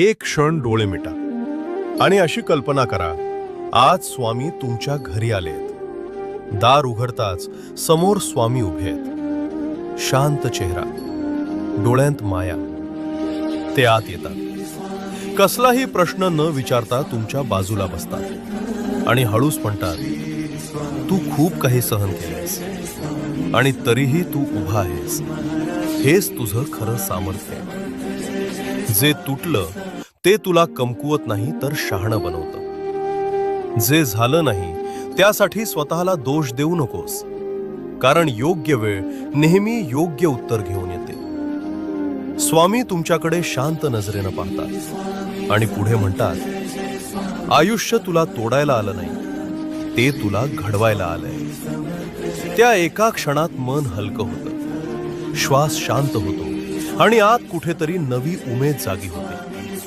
एक क्षण डोळे मिटा आणि अशी कल्पना करा आज स्वामी तुमच्या घरी आलेत दार उघडताच समोर स्वामी उभे आहेत. शांत चेहरा डोळ्यांत माया. ते आत येतात. कसलाही प्रश्न न विचारता तुमच्या बाजूला बसतात आणि हळूच म्हणतात तू खूप काही सहन केलेस आणि तरीही तू उभा आहेस. हेच तुझं खरं सामर्थ्य आहे. जे तुटलं ते तुला कमकुवत नाही तर शहाणं बनवतं. जे झालं नाही त्यासाठी स्वतःला दोष देऊ नकोस. कारण योग्य वेळ नेहमी योग्य उत्तर घेऊन येते. स्वामी तुमच्याकडे शांत नजरेनं पाहतात आणि पुढे म्हणतात आयुष्य तुला तोडायला आलं नाही ते तुला घडवायला आलंय. त्या एका क्षणात मन हलकं होतं. श्वास शांत होतो. आणि आत कुठेतरी नवी उमेद जागी होते.